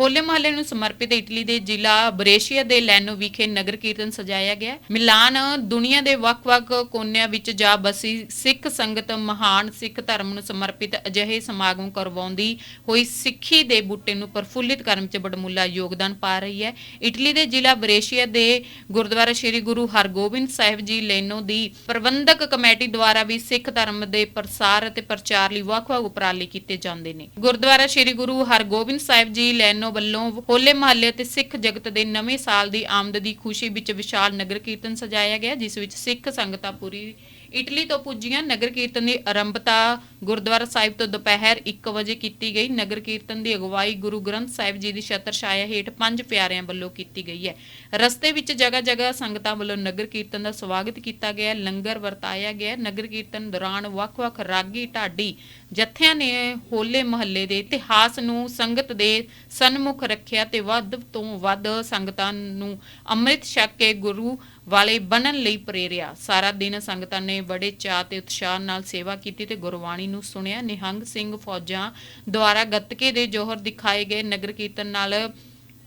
ਹੋਲੇ ਮਹੱਲੇ ਨੂੰ ਸਮਰਪਿਤ ਇਟਲੀ ਦੇ ਜ਼ਿਲ੍ਹਾ ਬਰੇਸ਼ੀਆ ਦੇ ਲੈਨੋ ਵਿਖੇ ਨਗਰ ਕੀਰਤਨ ਸਜਾਇਆ ਗਿਆ। ਮਿਲਾਨ ਦੁਨੀਆ ਦੇ ਵੱਖ-ਵੱਖ ਕੋਨਿਆਂ ਵਿੱਚ ਜਾ ਬਸੀ ਸਿੱਖ ਸੰਗਤ ਮਹਾਨ ਸਿੱਖ ਧਰਮ ਨੂੰ ਸਮਰਪਿਤ ਅਜਿਹੇ ਸਮਾਗਮ ਕਰਵਾਉਂਦੀ ਹੋਈ ਸਿੱਖੀ ਦੇ ਬੂਟੇ ਨੂੰ ਪ੍ਰਫੁੱਲਿਤ ਕਰਨ ਵਿੱਚ ਬੜਮੁੱਲਾ ਯੋਗਦਾਨ ਪਾ ਰਹੀ ਹੈ। ਇਟਲੀ ਦੇ ਜ਼ਿਲ੍ਹਾ ਬਰੇਸ਼ੀਆ ਦੇ ਗੁਰਦੁਆਰਾ ਸ੍ਰੀ ਗੁਰੂ ਹਰਗੋਬਿੰਦ ਸਾਹਿਬ ਜੀ ਲੈਨੋ ਦੀ ਪ੍ਰਬੰਧਕ ਕਮੇਟੀ ਦੁਆਰਾ ਵੀ ਸਿੱਖ ਧਰਮ ਦੇ ਪ੍ਰਸਾਰ ਅਤੇ ਪ੍ਰਚਾਰ ਲਈ ਵੱਖ-ਵੱਖ ਉਪਰਾਲੇ ਕੀਤੇ ਜਾਂਦੇ ਨੇ। ਗੁਰਦੁਆਰਾ ਸ੍ਰੀ ਗੁਰੂ ਹਰਗੋਬਿੰਦ ਸਾਹਿਬ ਜੀ ਲੈਨੋ ਵੱਲੋਂ ਹੋਲੇ ਮਹੱਲੇ ਅਤੇ ਸਿੱਖ ਜਗਤ ਦੇ ਨਵੇਂ ਸਾਲ ਦੀ ਆਮਦ ਦੀ ਖੁਸ਼ੀ ਵਿੱਚ ਵਿਸ਼ਾਲ ਨਗਰ ਕੀਰਤਨ ਸਜਾਇਆ ਗਿਆ, ਜਿਸ ਵਿੱਚ ਸਿੱਖ ਸੰਗਤਾਂ ਪੂਰੀ ਇਟਲੀ ਤੋਂ ਪੁੱਜੀਆਂ ਨਗਰ ਕੀਰਤਨ ਦੀ ਆਰੰਭਤਾ ਗੁਰਦੁਆਰਾ ਸਾਹਿਬ ਤੋਂ ਦੁਪਹਿਰ 1 ਵਜੇ ਕੀਤੀ ਗਈ। ਨਗਰ ਕੀਰਤਨ ਦੀ ਅਗਵਾਈ ਗੁਰੂ ਗ੍ਰੰਥ ਸਾਹਿਬ ਜੀ ਦੀ ਛਤਰ ਛਾਇਆ ਹੇਠ ਪੰਜ ਪਿਆਰਿਆਂ ਵੱਲੋਂ ਕੀਤੀ ਗਈ ਹੈ। ਰਸਤੇ ਵਿੱਚ ਜਗ੍ਹਾ ਜਗ੍ਹਾ ਸੰਗਤਾਂ ਵੱਲੋਂ ਨਗਰ ਕੀਰਤਨ ਦਾ ਸਵਾਗਤ ਕੀਤਾ ਗਿਆ ਲੰਗਰ ਵਰਤਾਇਆ ਗਿਆ ਨਗਰ ਕੀਰਤਨ ਦੌਰਾਨ ਵੱਖ-ਵੱਖ ਰਾਗੀ ਢਾਡੀ ਜਥਿਆਂ ਨੇ ਹੋਲੇ ਮਹੱਲੇ ਦੇ ਇਤਿਹਾਸ ਨੂੰ, ਸੰਗਤ ਦੇ ਸਨਮੁਖ ਰੱਖਿਆ ਤੇ ਵੱਧ ਤੋਂ ਵੱਧ ਸੰਗਤਾਂ ਨੂੰ ਅੰਮ੍ਰਿਤ ਛਕ ਕੇ ਗੁਰੂ ਵਾਲੇ ਬਣਨ ਲਈ ਪ੍ਰੇਰਿਆ। ਸਾਰਾ ਦਿਨ ਸੰਗਤਾਂ ਨੇ ਬੜੇ ਚਾਅ ਤੇ ਉਤਸ਼ਾਹ ਨਾਲ ਸੇਵਾ ਕੀਤੀ ਤੇ ਗੁਰਬਾਣੀ ਨੂੰ ਸੁਣਿਆ। ਨਿਹੰਗ ਸਿੰਘ ਫੌਜਾਂ ਦੁਆਰਾ ਗੱਤਕੇ ਦੇ ਜੋਹਰ ਦਿਖਾਏ ਗਏ ਨਗਰ ਕੀਰਤਨ ਨਾਲ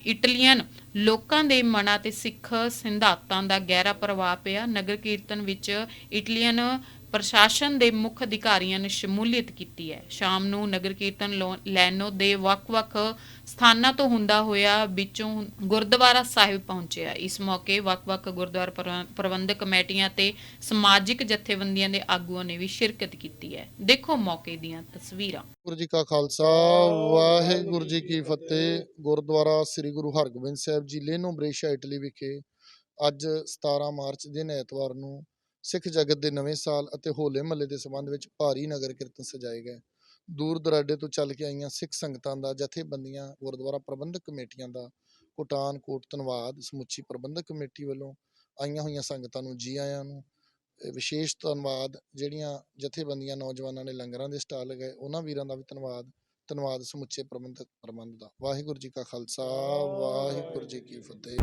ਇਟਲੀਅਨ ਲੋਕਾਂ ਦੇ ਮਨਾਂ ਤੇ ਸਿੱਖ ਸਿਧਾਂਤਾਂ ਦਾ ਗਹਿਰਾ ਪ੍ਰਭਾਵ ਪਿਆ। ਨਗਰ ਕੀਰਤਨ ਵਿੱਚ ਇਟਲੀਅਨ ਪ੍ਰਸ਼ਾਸਨ ਦੇ ਮੁੱਖ ਅਧਿਕਾਰੀਆਂ ਨੇ ਸ਼ਮੂਲੀਅਤ ਕੀਤੀ ਹੈ। ਸ਼ਾਮ ਨੂੰ ਨਗਰ ਕੀਰਤਨ ਲੈਨੋ ਦੇ ਵੱਖ-ਵੱਖ ਸਥਾਨਾਂ ਤੋਂ ਹੁੰਦਾ ਹੋਇਆ ਵਿੱਚੋਂ ਗੁਰਦੁਆਰਾ ਸਾਹਿਬ ਪਹੁੰਚਿਆ। ਇਸ ਮੌਕੇ ਵੱਖ-ਵੱਖ ਗੁਰਦੁਆਰਾ ਪ੍ਰਬੰਧਕ ਕਮੇਟੀਆਂ ਤੇ ਸਮਾਜਿਕ ਜਥੇਬੰਦੀਆਂ ਦੇ ਆਗੂਆਂ ਨੇ ਵੀ ਸ਼ਿਰਕਤ ਕੀਤੀ ਹੈ। ਦੇਖੋ ਮੌਕੇ ਦੀਆਂ ਤਸਵੀਰਾਂ। ਵਾਹਿਗੁਰੂ ਜੀ ਕਾ ਖਾਲਸਾ, ਵਾਹਿਗੁਰੂ ਜੀ ਕੀ ਫਤਿਹ। ਗੁਰਦੁਆਰਾ ਸ੍ਰੀ ਗੁਰੂ ਹਰਗੋਬਿੰਦ ਸਾਹਿਬ ਜੀ, ਲੇਨੋ ਬਰੇਸ਼ਾ, ਇਟਲੀ ਵਿਖੇ ਅੱਜ 17 ਮਾਰਚ ਦਿਨ ਐਤਵਾਰ ਨੂੰ ਸਿੱਖ ਜਗਤ ਦੇ ਨਵੇਂ ਸਾਲ ਅਤੇ ਹੋਲੇ ਮਹੱਲੇ ਦੇ ਸੰਬੰਧ ਵਿੱਚ ਭਾਰੀ ਨਗਰ ਕੀਰਤਨ ਸਜਾਏ ਗਏ। ਦੂਰ ਦਰਾਡੇ ਤੋਂ ਚੱਲ ਕੇ ਆਈਆਂ ਸਿੱਖ ਸੰਗਤਾਂ ਦਾ, ਜਥੇਬੰਦੀਆਂ, ਗੁਰਦੁਆਰਾ ਪ੍ਰਬੰਧਕ ਕਮੇਟੀਆਂ ਦਾ ਕੋਟਾਨ ਕੋਟ, ਧੰਨਵਾਦ, ਸਮੁੱਚੀ ਪ੍ਰਬੰਧਕ ਕਮੇਟੀ ਵੱਲੋਂ ਆਈਆਂ ਹੋਈਆਂ ਸੰਗਤਾਂ ਨੂੰ, ਜੀ ਆਇਆਂ ਨੂੰ ਵਿਸ਼ੇਸ਼ ਧੰਨਵਾਦ, ਜਿਹੜੀਆਂ ਜਥੇਬੰਦੀਆਂ, ਨੌਜਵਾਨਾਂ ਨੇ ਲੰਗਰਾਂ ਦੇ ਸਟਾਲ ਲਗਾਏ, ਉਹਨਾਂ ਵੀਰਾਂ ਦਾ ਵੀ ਧੰਨਵਾਦ ਧੰਨਵਾਦ ਸਮੁੱਚੇ ਪ੍ਰਬੰਧਕ ਪ੍ਰਬੰਧ ਦਾ। ਵਾਹਿਗੁਰੂ ਜੀ ਕਾ ਖਾਲਸਾ, ਵਾਹਿਗੁਰੂ ਜੀ ਕੀ ਫਤਿਹ।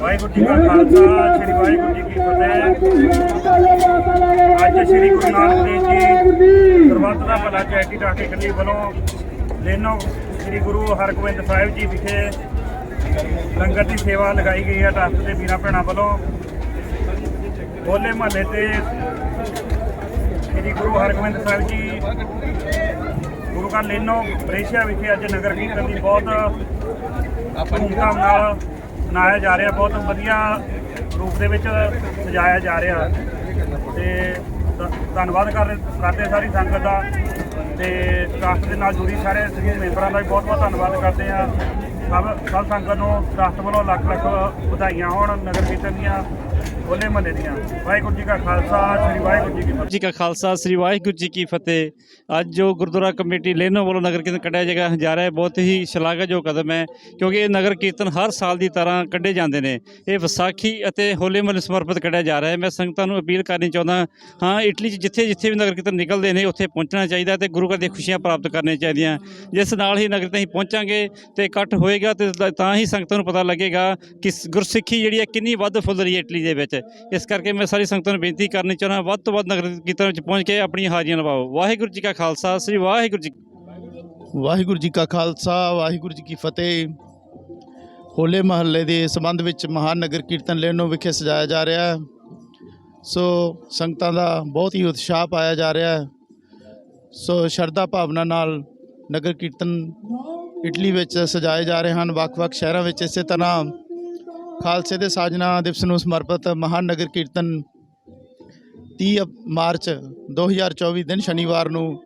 ਵਾਹਿਗੁਰੂ ਜੀ ਕਾ ਖਾਲਸਾ, ਸ੍ਰੀ ਵਾਹਿਗੁਰੂ ਜੀ ਕੀ ਫਤਿਹ। ਅੱਜ ਸ੍ਰੀ ਗੁਰੂ ਨਾਨਕ ਦੇਵ ਜੀ ਸਰਬੱਤ ਦਾ ਭਲਾ ਚੈਰਿਟੀ ਟਰਸਟ ਇਟਲੀ ਵੱਲੋਂ ਲੈਨੋ ਸ੍ਰੀ ਗੁਰੂ ਹਰਗੋਬਿੰਦ ਸਾਹਿਬ ਜੀ ਵਿਖੇ ਲੰਗਰ ਦੀ ਸੇਵਾ ਲਗਾਈ ਗਈ ਹੈ ਟਰਸਟ ਦੇ ਵੀਰਾਂ ਭੈਣਾਂ ਵੱਲੋਂ। ਹੋਲੇ ਮਹੱਲੇ ਤੇ ਸ੍ਰੀ ਗੁਰੂ ਹਰਗੋਬਿੰਦ ਸਾਹਿਬ ਜੀ ਗੁਰੂ ਘਰ ਲੈਨੋ ਬਰੇਸ਼ੀਆ ਵਿਖੇ ਅੱਜ ਨਗਰ ਕੀਰਤਨ ਦੀ ਬਹੁਤ ਧੂਮਧਾਮ ਨਾਲ ਮਨਾਇਆ ਜਾ ਰਿਹਾ, ਬਹੁਤ ਵਧੀਆ ਰੂਪ ਦੇ ਵਿੱਚ ਸਜਾਇਆ ਜਾ ਰਿਹਾ। ਤੇ ਧੰਨਵਾਦ ਕਰ ਕਰਦੇ ਸਾਰੀ ਸੰਗਤ ਦਾ। ਤੇ ਟਰਸਟ ਦੇ ਨਾਲ ਜੁੜੀ ਸਾਰੇ ਸਮੂਹ ਮੈਂਬਰਾਂ ਦਾ ਵੀ ਬਹੁਤ ਬਹੁਤ ਧੰਨਵਾਦ ਕਰਦੇ ਆ ਸਭ ਸਭ ਸੰਗਤ ਨੂੰ ਟਰਸਟ ਵੱਲੋਂ ਲੱਖ ਲੱਖ ਵਧਾਈਆਂ ਹੋਣ, ਨਗਰ ਕੀਰਤਨ ਦੀਆਂ। ਹੋਲੇ ਮਹੱਲੇ ਦੀਆਂ। ਵਾਹਿਗੁਰੂ ਜੀ ਕਾ ਖਾਲਸਾ, ਸ੍ਰੀ ਵਾਹਿਗੁਰੂ ਜੀ ਕੀ ਫਤਿਹ। ਜੀ ਕਾ ਖਾਲਸਾ, ਸ੍ਰੀ ਵਾਹਿਗੁਰੂ ਜੀ ਕੀ ਫਤਿਹ। ਅੱਜ ਜੋ ਗੁਰਦੁਆਰਾ ਕਮੇਟੀ ਲੇਨੋ ਵੱਲੋਂ ਨਗਰ ਕੀਰਤਨ ਕੱਢਿਆ ਜਗਾ ਜਾ ਰਿਹਾ ਹੈ। ਬਹੁਤ ਹੀ ਸ਼ਲਾਘਾਯੋਗ ਕਦਮ ਹੈ, ਕਿਉਂਕਿ ਇਹ ਨਗਰ ਕੀਰਤਨ ਹਰ ਸਾਲ ਦੀ ਤਰ੍ਹਾਂ ਕੱਢੇ ਜਾਂਦੇ ਨੇ। ਇਹ ਵਿਸਾਖੀ ਅਤੇ ਹੋਲੇ ਮਹੱਲੇ ਸਮਰਪਿਤ ਕੱਢਿਆ ਜਾ ਰਿਹਾ ਹੈ। ਮੈਂ ਸੰਗਤਾਂ ਨੂੰ ਅਪੀਲ ਕਰਨੀ ਚਾਹੁੰਦਾ ਹਾਂ, ਇਟਲੀ 'ਚ ਜਿੱਥੇ ਜਿੱਥੇ ਵੀ ਨਗਰ ਕੀਰਤਨ ਨਿਕਲਦੇ ਨੇ, ਉੱਥੇ ਪਹੁੰਚਣਾ ਚਾਹੀਦਾ ਤੇ ਗੁਰੂ ਘਰ ਦੀਆਂ ਖੁਸ਼ੀਆਂ ਪ੍ਰਾਪਤ ਕਰਨੀਆਂ ਚਾਹੀਦੀਆਂ ਜਿਸ ਨਾਲ ਹੀ ਨਗਰ ਕੀਰਤਨ ਅਸੀਂ ਪਹੁੰਚਾਂਗੇ ਤੇ ਇਕੱਠ ਹੋਏਗਾ ਤੇ ਤਾਂ ਹੀ ਸੰਗਤਾਂ ਨੂੰ ਪਤਾ ਲੱਗੇਗਾ ਕਿ ਗੁਰਸਿੱਖੀ ਜਿਹੜੀ ਹੈ, ਕਿੰਨੀ ਵੱਧ ਫੁੱਲ ਰਹੀ ਹੈ ਇਟਲੀ ਦੇ ਵਿੱਚ। ਇਸ ਕਰਕੇ ਮੈਂ ਸਾਰੀ ਸੰਗਤਾਂ ਨੂੰ ਬੇਨਤੀ ਕਰਨੀ ਚਾਹੁੰਦਾ, ਵੱਧ ਤੋਂ ਵੱਧ ਨਗਰ ਕੀਰਤਨ ਵਿੱਚ ਪਹੁੰਚ ਕੇ ਆਪਣੀਆਂ ਹਾਜ਼ਰੀਆਂ ਲਵਾਓ ਵਾਹਿਗੁਰੂ ਜੀ ਕਾ ਖਾਲਸਾ, ਸ੍ਰੀ ਵਾਹਿਗੁਰੂ ਜੀ ਵਾਹਿਗੁਰੂ ਜੀ ਕਾ ਖਾਲਸਾ, ਵਾਹਿਗੁਰੂ ਜੀ ਕੀ ਫਤਿਹ। ਹੋਲੇ ਮਹੱਲੇ ਦੇ ਸੰਬੰਧ ਵਿੱਚ ਮਹਾਨ ਨਗਰ ਕੀਰਤਨ ਲੈਣੋਂ ਵਿਖੇ ਸਜਾਇਆ ਜਾ ਰਿਹਾ ਹੈ। ਸੋ ਸੰਗਤਾਂ ਦਾ ਬਹੁਤ ਹੀ ਉਤਸ਼ਾਹ ਪਾਇਆ ਜਾ ਰਿਹਾ ਹੈ। ਸੋ ਸ਼ਰਧਾ ਭਾਵਨਾ ਨਾਲ ਨਗਰ ਕੀਰਤਨ ਇਟਲੀ ਵਿੱਚ ਸਜਾਏ ਜਾ ਰਹੇ ਹਨ, ਵੱਖ-ਵੱਖ ਸ਼ਹਿਰਾਂ ਵਿੱਚ ਇਸੇ ਤਰ੍ਹਾਂ। ਖਾਲਸੇ ਦੇ ਸਾਜਨਾ ਦਿਵਸ ਨੂੰ ਸਮਰਪਿਤ ਮਹਾਨ ਨਗਰ ਕੀਰਤਨ 30 ਅਪ- ਮਾਰਚ 2024 ਦਿਨ ਸ਼ਨੀਵਾਰ ਨੂੰ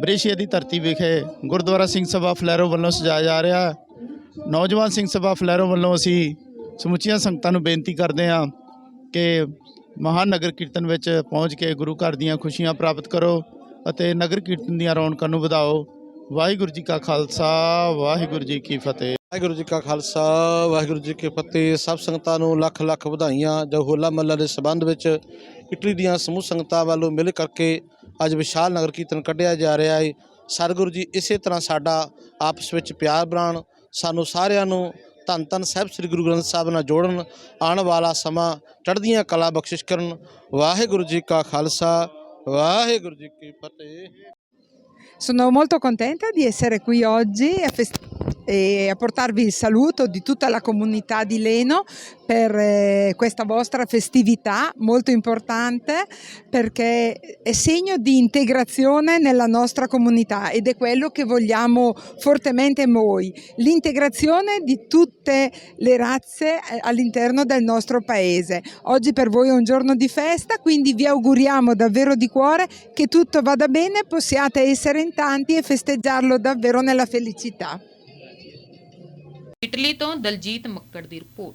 ਬਰੇਸ਼ੀਆ ਦੀ ਧਰਤੀ ਵਿਖੇ ਗੁਰਦੁਆਰਾ ਸਿੰਘ ਸਭਾ ਫਲੈਰੋ ਵੱਲੋਂ ਸਜਾਇਆ ਜਾ ਰਿਹਾ। ਨੌਜਵਾਨ ਸਿੰਘ ਸਭਾ ਫਲੈਰੋ ਵੱਲੋਂ ਅਸੀਂ ਸਮੁੱਚੀਆਂ ਸੰਗਤਾਂ ਨੂੰ ਬੇਨਤੀ ਕਰਦੇ ਹਾਂ ਕਿ ਮਹਾਨ ਨਗਰ ਕੀਰਤਨ ਵਿੱਚ ਪਹੁੰਚ ਕੇ ਗੁਰੂ ਘਰ ਦੀਆਂ ਖੁਸ਼ੀਆਂ ਪ੍ਰਾਪਤ ਕਰੋ ਅਤੇ ਨਗਰ ਕੀਰਤਨ ਦੀਆਂ ਰੌਣਕਾਂ ਨੂੰ ਵਧਾਓ। ਵਾਹਿਗੁਰੂ ਜੀ ਕਾ ਖਾਲਸਾ, ਵਾਹਿਗੁਰੂ ਜੀ ਕੀ ਫਤਿਹ। ਵਾਹਿਗੁਰੂ ਜੀ ਕਾ ਖਾਲਸਾ, ਵਾਹਿਗੁਰੂ ਜੀ ਕੀ ਫਤਿਹ। ਸਭ ਸੰਗਤਾਂ ਨੂੰ ਲੱਖ ਲੱਖ ਵਧਾਈਆਂ। ਜੋ ਹੋਲਾ ਮਹੱਲਾ ਦੇ ਸਬੰਧ ਵਿੱਚ ਇਟਲੀ ਦੀਆਂ ਸਮੂਹ ਸੰਗਤਾਂ ਵੱਲੋਂ ਮਿਲ ਕਰਕੇ ਅੱਜ ਵਿਸ਼ਾਲ ਨਗਰ ਕੀਰਤਨ ਕੱਢਿਆ ਜਾ ਰਿਹਾ ਹੈ ਸਤਿਗੁਰੂ ਜੀ, ਇਸੇ ਤਰ੍ਹਾਂ ਸਾਡਾ ਆਪਸ ਵਿੱਚ ਪਿਆਰ ਬਣਾਉਣ, ਸਾਨੂੰ ਸਾਰਿਆਂ ਨੂੰ ਧੰਨ ਧੰਨ ਸਾਹਿਬ ਸ੍ਰੀ ਗੁਰੂ ਗ੍ਰੰਥ ਸਾਹਿਬ ਨਾਲ ਜੋੜਨ, ਆਉਣ ਵਾਲਾ ਸਮਾਂ, ਚੜ੍ਹਦੀਆਂ ਕਲਾ ਬਖਸ਼ਿਸ਼ ਕਰਨ। ਵਾਹਿਗੁਰੂ ਜੀ ਕਾ ਖਾਲਸਾ, ਵਾਹਿਗੁਰੂ ਜੀ ਕੀ ਫਤਿਹ। Sono molto contenta di essere qui oggi a fest- e a portarvi il saluto di tutta la comunità di Leno per eh, questa vostra festività molto importante perché è segno di integrazione nella nostra comunità ed è quello che vogliamo fortemente noi, l'integrazione di tutte le razze eh, all'interno del nostro paese. Oggi per voi è un giorno di festa, quindi vi auguriamo davvero di cuore che tutto vada bene, possiate essere in tanti e festeggiarlo davvero nella felicità. Italy ਤੋਂ ਦਲਜੀਤ ਮੱਕੜ ਦੀ report.